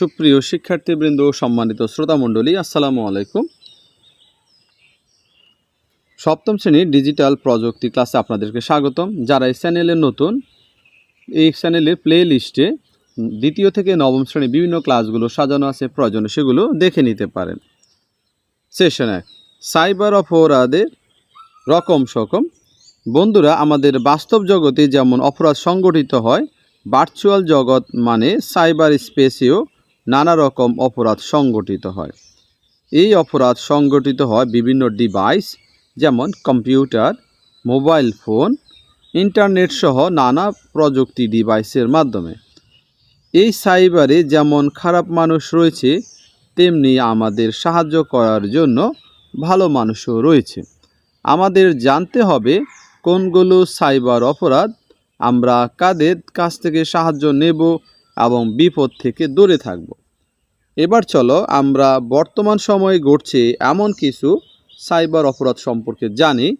সুপ্রিয় শিক্ষার্থীবৃন্দ সম্মানিত শ্রোতামণ্ডলী, আসসালামু আলাইকুম। সপ্তম শ্রেণির ডিজিটাল প্রযুক্তি ক্লাসে আপনাদেরকে স্বাগতম। যারা এই চ্যানেলে নতুন, এই চ্যানেলের প্লে লিস্টে দ্বিতীয় থেকে নবম শ্রেণির বিভিন্ন ক্লাসগুলো সাজানো আছে, প্রয়োজনে সেগুলো দেখে নিতে পারেন। সেশন এক, সাইবার অপরাধের রকম সকম বন্ধুরা, আমাদের বাস্তব জগতে যেমন অপরাধ সংগঠিত হয়, ভার্চুয়াল জগৎ মানে সাইবার স্পেসেও নানা রকম অপরাধ সংগঠিত হয়। এই অপরাধ সংগঠিত হয় বিভিন্ন ডিভাইস, যেমন কম্পিউটার, মোবাইল ফোন, ইন্টারনেট সহ নানা প্রযুক্তি ডিভাইসের মাধ্যমে। এই সাইবারে যেমন খারাপ মানুষ রয়েছে, তেমনি আমাদের সাহায্য করার জন্য ভালো মানুষও রয়েছে। আমাদের জানতে হবে কোনগুলো সাইবার অপরাধ, আমরা কাদের কাছ থেকে সাহায্য নেব এবং বিপদ থেকে দূরে থাকব। এবার চলো আমরা বর্তমান সময়ে ঘটছে এমন কিছু সাইবার অপরাধ সম্পর্কে জানি।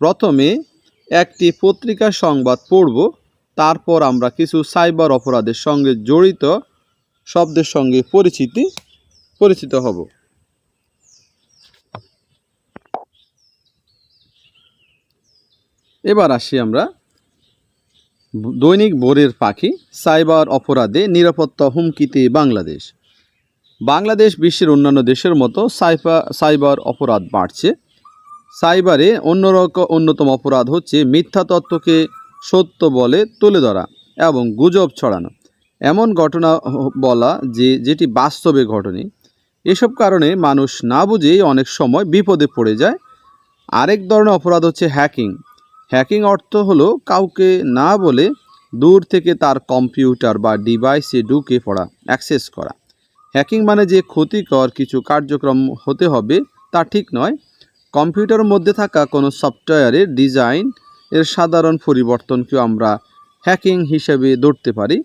প্রথমে একটি পত্রিকার সংবাদ পড়ব, তারপর আমরা কিছু সাইবার অপরাধের সঙ্গে জড়িত শব্দের সঙ্গে পরিচিতি, পরিচিত হব। এবার আসি আমরা দৈনিক ভোরের পাখি, সাইবার অপরাধে নিরাপত্তা হুমকিতে বাংলাদেশ। বাংলাদেশ বিশ্বের অন্যান্য দেশের মতো সাইবার অপরাধ বাড়ছে। সাইবারে অন্যরকম অন্যতম অপরাধ হচ্ছে মিথ্যা তত্ত্বকে সত্য বলে তুলে ধরা এবং গুজব ছড়ানো। এমন ঘটনা বলা যে, যেটি বাস্তবে ঘটনি। এসব কারণে মানুষ না বুঝেই অনেক সময় বিপদে পড়ে যায়। আরেক ধরনের অপরাধ হচ্ছে হ্যাকিং। হ্যাকিং অর্থ হলো কাউকে না বলে দূর থেকে তার কম্পিউটার বা ডিভাইসে ঢুকে পড়া, অ্যাক্সেস করা। হ্যাকিং মানে যে ক্ষতিকর কিছু কার্যক্রম হতে হবে তা ঠিক নয়। কম্পিউটারের মধ্যে থাকা কোনো সফটওয়্যারের ডিজাইন এর সাধারণ পরিবর্তনকেও আমরা হ্যাকিং হিসেবে ধরতে পারি,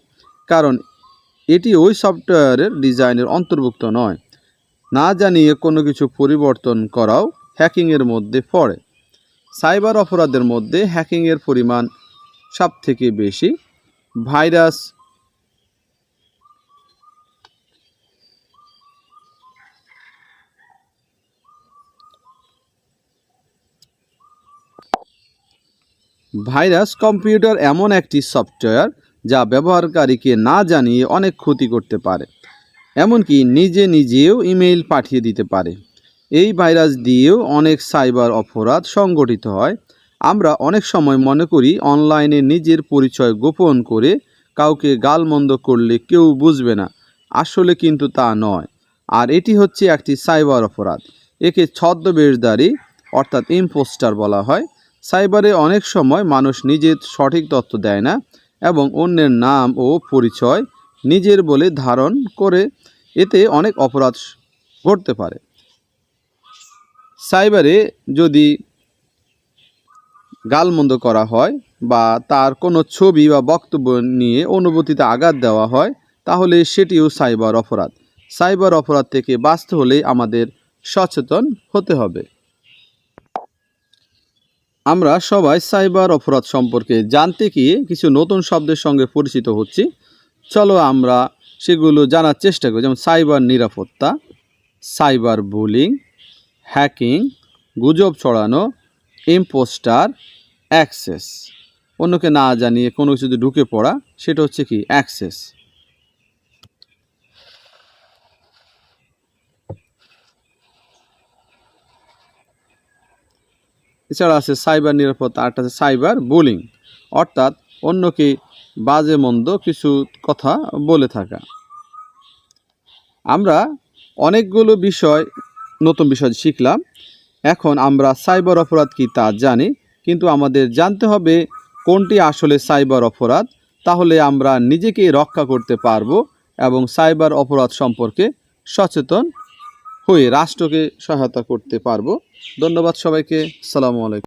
কারণ এটি ওই সফটওয়্যারের ডিজাইনের অন্তর্ভুক্ত নয়। না জানিয়ে কোনো কিছু পরিবর্তন করাও হ্যাকিংয়ের মধ্যে পড়ে। সাইবার অপরাধের মধ্যে হ্যাকিংয়ের পরিমাণ সব থেকে বেশি। ভাইরাস। ভাইরাস কম্পিউটার এমন একটি সফটওয়্যার যা ব্যবহারকারীকে না জানিয়ে অনেক ক্ষতি করতে পারে, এমনকি নিজে নিজেও ইমেইল পাঠিয়ে দিতে পারে। এই ভাইরাস দিয়েও অনেক সাইবার অপরাধ সংগঠিত হয়। আমরা অনেক সময় মনে করি অনলাইনে নিজের পরিচয় গোপন করে কাউকে গালমন্দ করলে কেউ বুঝবে না। আসলে কিন্তু তা নয়। আর এটি হচ্ছে একটি সাইবার অপরাধ। একে ছদ্মবেশদারি অর্থাৎ ইম্পোস্টার বলা হয়। সাইবারে অনেক সময় মানুষ নিজের সঠিক তথ্য দেয় না এবং অন্যের নাম ও পরিচয় নিজের বলে ধারণ করে। এতে অনেক অপরাধ ঘটতে পারে। সাইবারে যদি গালমন্দ করা হয় বা তার কোনো ছবি বা বক্তব্য নিয়ে অনুভূতিতে আঘাত দেওয়া হয়, তাহলে সেটিও সাইবার অপরাধ। সাইবার অপরাধ থেকে বাঁচতে হলে আমাদের সচেতন হতে হবে। আমরা সবাই সাইবার অপরাধ সম্পর্কে জানতে গিয়ে কিছু নতুন শব্দের সঙ্গে পরিচিত হচ্ছি। চলো আমরা সেগুলো জানার চেষ্টা করি। যেমন সাইবার নিরাপত্তা, সাইবার বুলিং হ্যাকিং, গুজব ছড়ানো, ইম্পোস্টার, অ্যাক্সেস। অন্যকে না জানিয়ে কোনো কিছুতে ঢুকে পড়া, সেটা হচ্ছে কি? অ্যাক্সেস। এছাড়া আছে সাইবার নিরাপত্তা, আরেকটা আছে সাইবার বুলিং। অর্থাৎ অন্যকে বাজে মন্দ কিছু কথা বলে থাকা। আমরা অনেকগুলো বিষয় নতুন বিষয় শিখলাম। এখন আমরা সাইবার অপরাধ কি তা জানি, কিন্তু আমাদের জানতে হবে কোনটি আসলে সাইবার অপরাধ, তাহলে আমরা নিজেকে রক্ষা করতে পারব এবং সাইবার অপরাধ সম্পর্কে সচেতন হয়ে রাষ্ট্রকে সহায়তা করতে পারব। ধন্যবাদ সবাইকে। সালামু আলাইকুম।